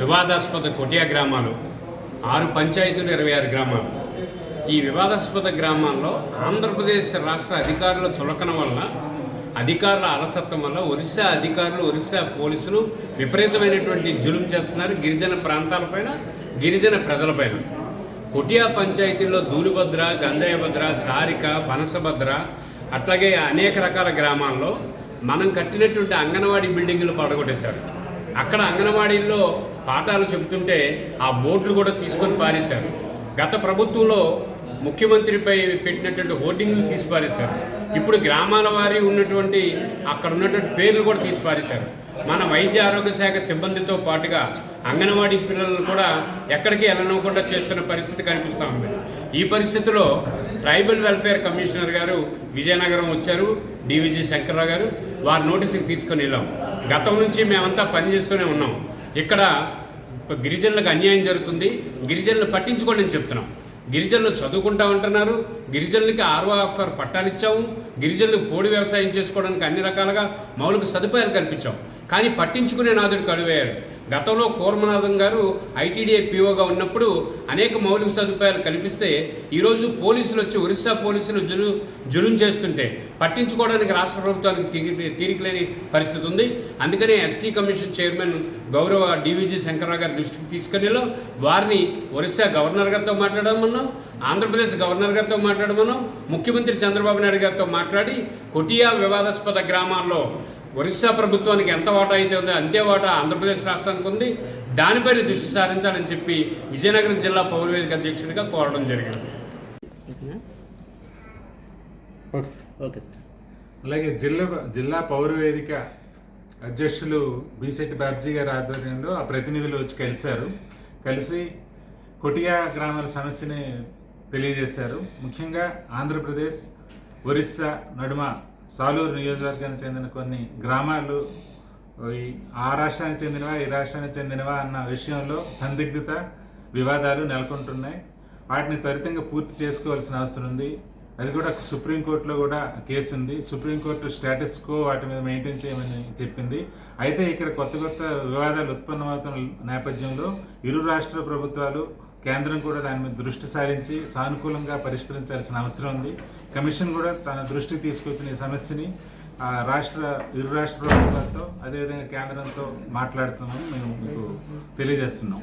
వివాదాస్పద కొటియా గ్రామాలు ఆరు పంచాయతీలు ఇరవై ఆరు గ్రామాలు. ఈ వివాదాస్పద గ్రామాల్లో ఆంధ్రప్రదేశ్ రాష్ట్ర అధికారుల చులకన వల్ల అధికారుల అలసత్వం వల్ల ఒరిస్సా అధికారులు ఒరిస్సా పోలీసులు విపరీతమైనటువంటి జులుం చేస్తున్నారు గిరిజన ప్రాంతాలపైన గిరిజన ప్రజలపైన కొటియా పంచాయతీల్లో దూలిభద్ర గంజాయభద్ర సారిక పనసభద్ర అట్లాగే అనేక రకాల గ్రామాల్లో మనం కట్టినటువంటి అంగన్వాడీ బిల్డింగులు పడగొట్టేశారు. అక్కడ అంగన్వాడీల్లో పాఠాలు చెబుతుంటే ఆ బోర్డులు కూడా తీసుకొని పారేశారు. గత ప్రభుత్వంలో ముఖ్యమంత్రిపై పెట్టినటువంటి హోర్డింగ్లు తీసి పారేశారు. ఇప్పుడు గ్రామాల వారి ఉన్నటువంటి అక్కడ ఉన్నటువంటి పేర్లు కూడా తీసి పారేశారు. మన వైద్య ఆరోగ్య శాఖ సిబ్బందితో పాటుగా అంగన్వాడీ పిల్లలను కూడా ఎక్కడికి వెళ్ళనివ్వకుండా చేస్తున్న పరిస్థితి కనిపిస్తూ ఉంది. ఈ పరిస్థితిలో ట్రైబల్ వెల్ఫేర్ కమిషనర్ గారు విజయనగరం వచ్చారు. డివిజి శంకర్రావు గారు వారి నోటీసుకి తీసుకొని వెళ్ళాం. గతం నుంచి మేమంతా పనిచేస్తూనే ఉన్నాం. ఇక్కడ గిరిజనులకు అన్యాయం జరుగుతుంది. గిరిజనులు పట్టించుకోండి అని చెప్తున్నాం. గిరిజనులు చదువుకుంటా ఉంటున్నారు. గిరిజనులకి ఆర్ఓ ఆఫర్ పట్టాలు ఇచ్చాము. గిరిజనులకు పోడి వ్యవసాయం చేసుకోవడానికి అన్ని రకాలుగా మౌలిక సదుపాయాలు కల్పించాం. కానీ పట్టించుకునే నాదుడు కడువేయారు. గతంలో కూర్మనాథం గారు ఐటీడీఏ పీఓగా ఉన్నప్పుడు అనేక మౌలిక సదుపాయాలు కల్పిస్తే ఈరోజు పోలీసులు వచ్చి ఒరిస్సా పోలీసులు జులు జులుం చేస్తుంటే పట్టించుకోవడానికి రాష్ట్ర ప్రభుత్వానికి తీరికలేని పరిస్థితి ఉంది. అందుకనే ఎస్టీ కమిషన్ చైర్మన్ గౌరవ డీవీజీ శంకర్రావు గారి దృష్టికి తీసుకెళ్ళిలో వారిని ఒరిస్సా గవర్నర్ గారితో మాట్లాడమన్నాం ఆంధ్రప్రదేశ్ గవర్నర్ గారితో మాట్లాడమన్నాం ముఖ్యమంత్రి చంద్రబాబు నాయుడు గారితో మాట్లాడి కొటియా వివాదాస్పద గ్రామాల్లో ఒరిస్సా ప్రభుత్వానికి ఎంత వాటా అయితే ఉందో అంతే వాటా ఆంధ్రప్రదేశ్ రాష్ట్రానికి ఉంది. దానిపైన దృష్టి సారించాలని చెప్పి విజయనగరం జిల్లా పౌరవేదిక అధ్యక్షుడిగా కోరడం జరిగింది. Okay sir. అలాగే జిల్లా జిల్లా పౌర వేదిక అధ్యక్షులు బీసెట్టి బాబ్జీ గారి ఆధ్వర్యంలో ఆ ప్రతినిధులు వచ్చి కలిశారు. కలిసి కొటియా గ్రామాల సమస్యని తెలియజేశారు. ముఖ్యంగా ఆంధ్రప్రదేశ్ ఒరిస్సా నడుమ సాలూరు నియోజకవర్గానికి చెందిన కొన్ని గ్రామాలు ఆ రాష్ట్రానికి చెందినవా ఈ రాష్ట్రానికి చెందినవా అన్న విషయంలో సందిగ్ధత వివాదాలు నెలకొంటున్నాయి. వాటిని త్వరితంగా పూర్తి చేసుకోవాల్సిన అవసరం ఉంది. అది కూడా సుప్రీంకోర్టులో కూడా కేసు ఉంది. సుప్రీంకోర్టు స్టేటస్ కో వాటి మీద మెయింటైన్ చేయమని చెప్పింది. అయితే ఇక్కడ కొత్త కొత్త వివాదాలు ఉత్పన్నమవుతున్న నేపథ్యంలో ఇరు రాష్ట్ర ప్రభుత్వాలు కేంద్రం కూడా దాని మీద దృష్టి సారించి సానుకూలంగా పరిష్కరించాల్సిన అవసరం ఉంది. కమిషన్ కూడా తన దృష్టికి తీసుకొచ్చిన ఈ సమస్యని ఆ రాష్ట్ర ఇరు రాష్ట్ర ప్రభుత్వాలతో అదేవిధంగా కేంద్రంతో మాట్లాడుతున్నామని మేము మీకు తెలియజేస్తున్నాం.